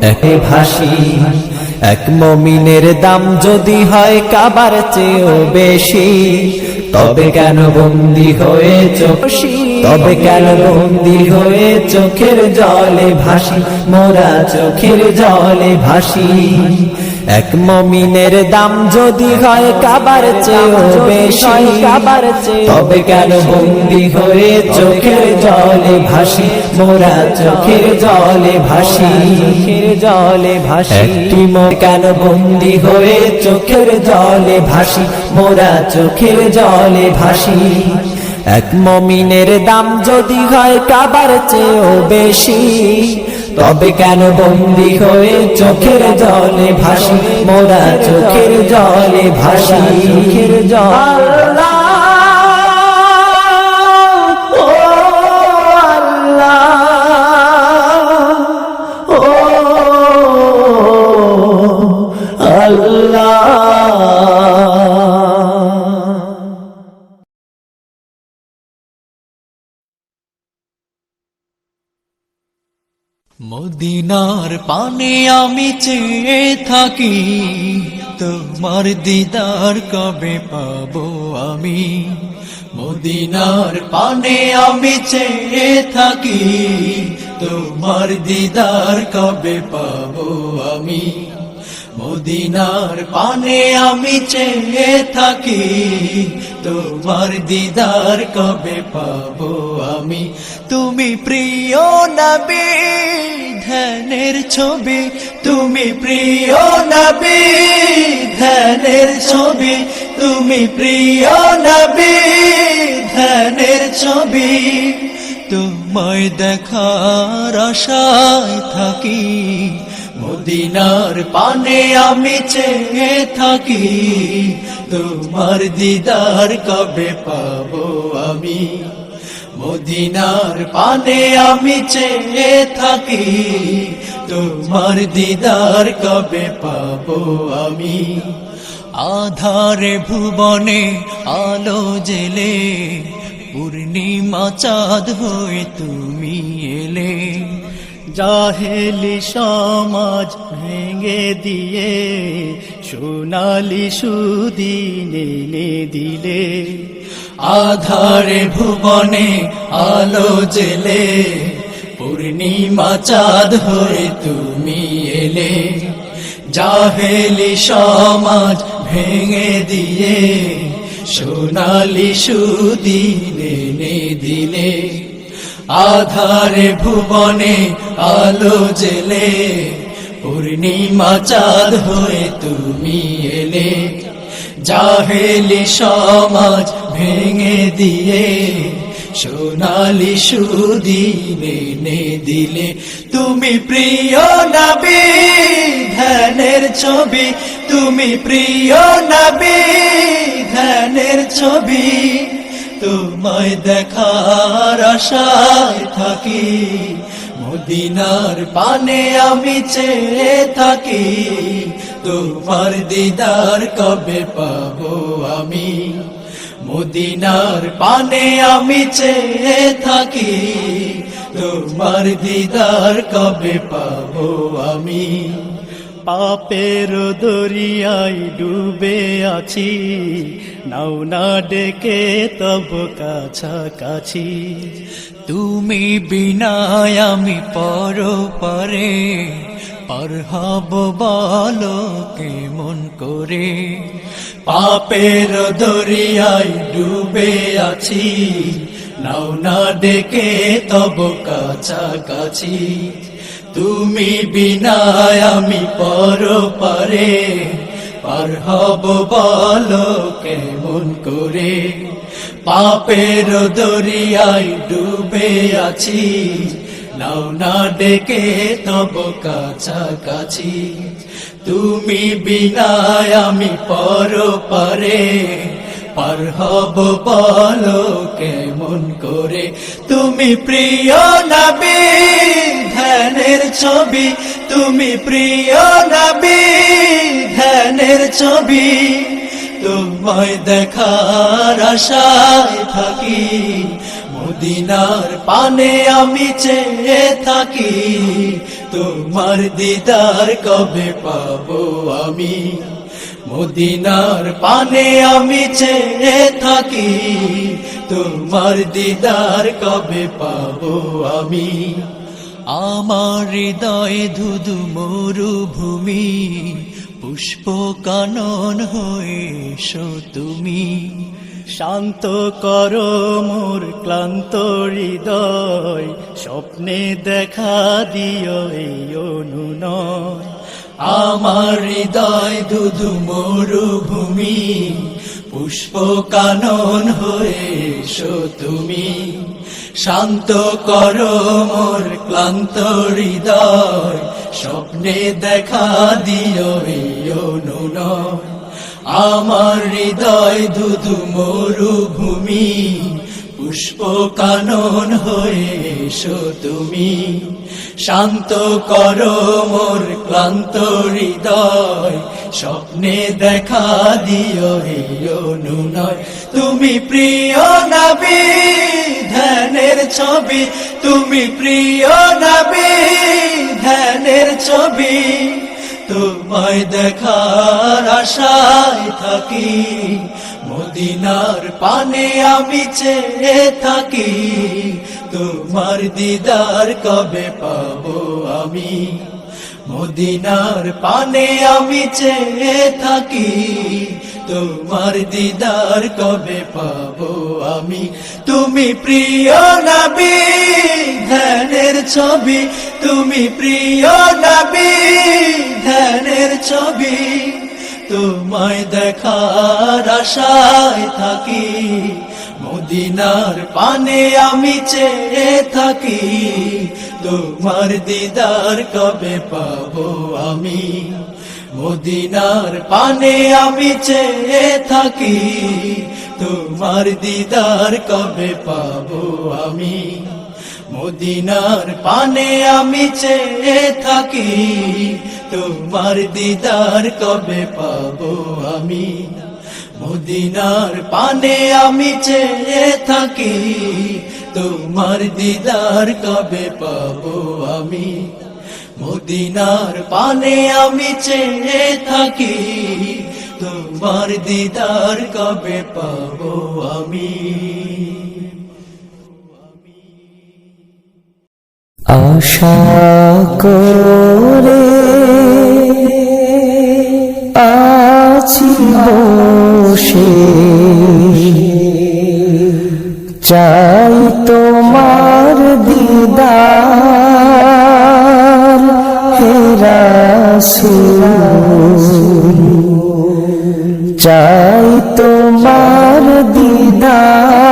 একে ভাসি, এক মমিনের দাম যদি হয় কাবার চেয়েও বেশি, তবে কেন বন্দি হয়ে চোখি? তবে কেন বন্দি হয়ে চোখের জলে ভাসি, মোরা চোখের জলে ভাসি। এক মমিনের দাম যদি হয় কাবার তবে কেন বন্দি হয়ে চোখের জলে ভাসি? মোরা চোখের জলে ভাসি। চোখের জলে ভাসি কেন বন্দি হয়ে চোখের জলে ভাসি? মোরা চোখের জলে ভাসি। এক মমিনের দাম যদি হয় কাবার চেয়েও বেশি তবে কেন বন্দি হয়ে চোখের জলে ভাসি? মোরা চোখের জলে ভাসি। চোখের জল পানে আমি চেয়ে থাকি, তোমার দিদার কবে পাবো আমি? মদিনার পানে আমি চেয়ে থাকি, তোমার দিদার কবে পাবো আমি? মদিনার পানে আমি চেয়ে থাকি। তোমার দিদার কবে পাবো আমি? তুমি প্রিয় নবী ধ্যানের ছবি। তুমি প্রিয় নবী ধ্যানের ছবি। তুমি প্রিয় নবী ধ্যানের ছবি। তোমায় দেখার আশায় থাকি। মদিনার পানে আমি চেয়ে থাকি। তোমার দিদার কবে পাবো আমি? মদিনার পানে আমি চেয়ে থাকি। তোমার দিদার কবে পাবো আমি? আধারে ভুবনে আলো জেলে, পূর্ণিমা চাঁদ হয়ে তুমি এলে। জাহেলি সমাজ ভেঙে দিয়ে, সোনালি সুদিন এনে দিলে। আধারে ভুবনে আলো জেলে, পূর্ণিমা চাঁদ হয়ে তুমি এলে। জাহেলি সমাজ ভেঙে দিয়ে, সোনালি সুদিন এনে দিলে। আধারে ভুবনে আলো জেলে, পূর্ণিমা চাঁদ হয়ে তুমি এলে। জাহেলি সমাজ ভেঙে দিয়ে, সোনালি সুদিনে নে দিলে। তুমি প্রিয় নবী, ধ্যানের ছবি। তুমি প্রিয় নবী, ধ্যানের ছবি। তোমায় দেখার আশায় থাকি। মদিনার পানে আমি চেয়ে থাকি। তোমার দিদার কবে পাবো আমি? মদিনার পানে আমি চেয়ে থাকি। তোমার দিদার কবে পাবো আমি? পাপের দরিয়ায় ডুবে আছি। নাও না ডেকে তব কাছাকাছি। তুমি বিনায় আমি পর পারে পার হব বলো কেমন করে। পাপের দরিয়ায় ডুবে আছি। নাও না ডেকে তব কাছাকাছি। তুমি বিনায় আমি পর পারে পার হব বলো কেমন করে? পাপের দরিয়ায় ডুবে আছি, নাও না ডেকে তব কাছাকাছি। তুমি বিনায় আমি পর পারে পার হব বলো কেমন করে? তুমি প্রিয় নবী। ধ্যানের ছবি, তুমি প্রিয় নবী, ধ্যানের ছবি, তোমায় দেখার আশায় থাকি। মদিনার পানে আমি চেয়ে থাকি, তোমার দিদার কবে পাবো আমি? মদিনার পানে আমি চেয়ে থাকি, তোমার দিদার কবে পাবো আমি? আমার হৃদয়ে ধুধু মরুভূমি, পুষ্প কানন হয়ে এসো তুমি। শান্ত করো মোর ক্লান্ত হৃদয়, স্বপ্নে দেখা দিও এই অনুনয়। আমার হৃদয় ধুধু মরুভূমি, পুষ্প কানন হয়ে এসো তুমি। শান্ত করো মোর ক্লান্ত হৃদয়। স্বপ্নে দেখা দিও অনুনয়। আমার হৃদয় ধুধু মরুভূমি, পুষ্প কানন হয়ে তুমি। শান্ত করো মোর ক্লান্ত হৃদয়, স্বপ্নে দেখা দিও হে তুমি প্রিয় নবী। ছবি, তুমি প্রিয় নবী, ধ্যানের ছবি, তোমায় দেখার আশায় থাকি। মদিনার পানে আমি চেয়ে থাকি, তোমার দিদার কবে পাবো আমি? মদিনার পানে আমি চেয়ে থাকি তোমার দিদার কবে পাবো আমি? তুমি প্রিয় নবী, ধ্যানের ছবি। তুমি প্রিয় নবী, ধ্যানের ছবি। তোমায় দেখার আশায় থাকি। মদিনার পানে আমি চেয়ে থাকি। তোমার দিদার কবে পাবো আমি? মদিনার পানে আমি চেয়ে থাকি। তোমার দিদার কবে পাবো আমি? মদিনার পানে আমি চেয়ে থাকি। তোমার দিদার কবে পাবো আমি? মদিনার পানে আমি চেয়ে থাকি। তোমার দিদার কবে পাবো আমি? মদিনার পানে আমি চেয়ে থাকি। তোমার দিদার কবে পাবো আমি? আশা করে আছি বসে। চাই তোমার দিদার চাই তোমার দিদার।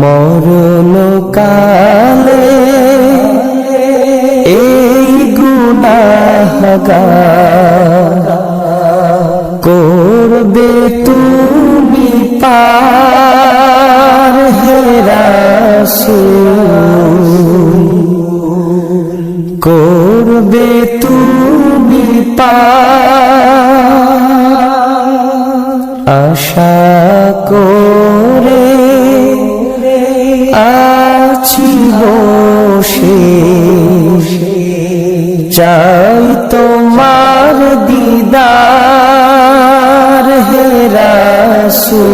মরণ কালে এই গুনাহগার করবে তুমি পার হেরাসুল চাই তোমার দিদার হেরাসুল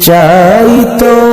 চাই তোমার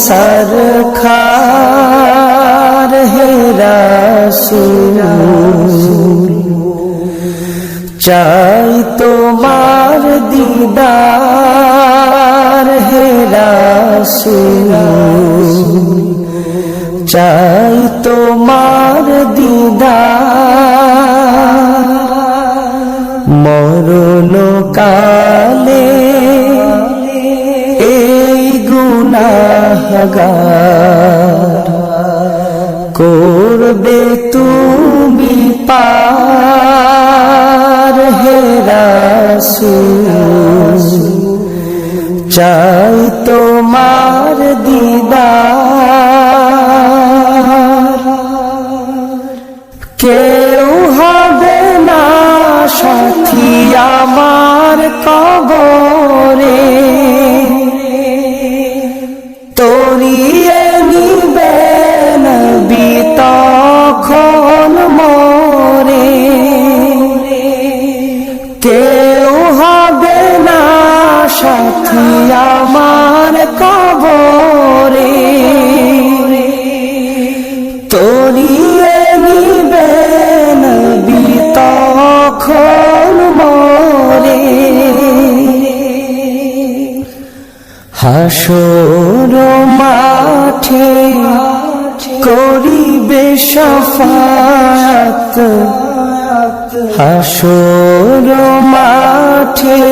সরখার হে রাসূল চাই তোমার দিদার হে রাসূল চাই তোমার দিদার মরণ কালে এই গুনাহগার করবে তুমি পার হে রাসূল। চাই তোমার দিদার। কেউ হবে না সাথী আমার কবরে। তখন মরে হাসর মাঠে করিবে সফাত হাসর মাঠে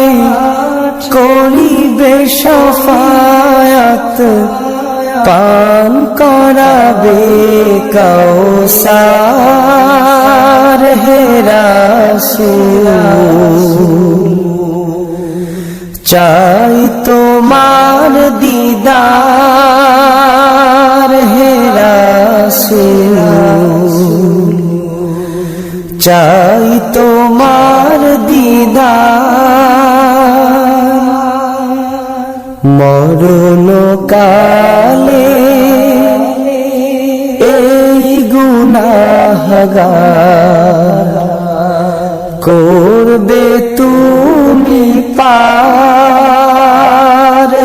করিবে সফায়াত পান করাবে কৌসার হে চাই তোমার দিদার হে চাই তোমার দিদার মরণ কালে এই গুনাহগার করবে তুমি পার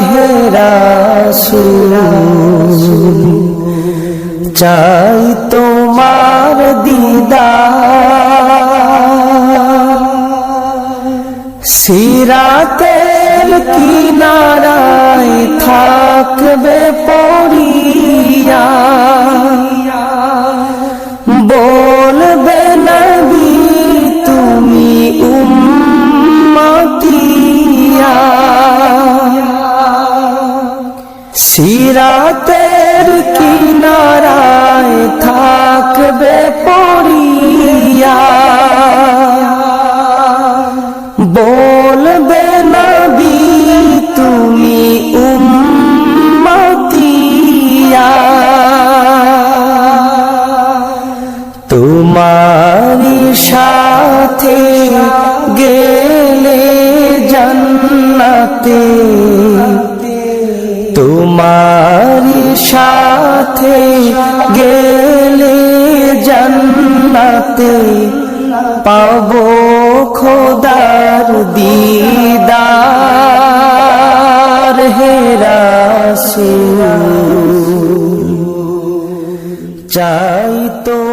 হে রাসূল। চাই তোমার দিদার সিরাতের কিনারায় থাকবে পড়িয়া বলবে নবী তুমি উম্মতিয়া। সিরাতের কিনারায় থাকবে সাথে গেলে জন্নতে পাব খোদার দিদার হেরাসু চাই চাই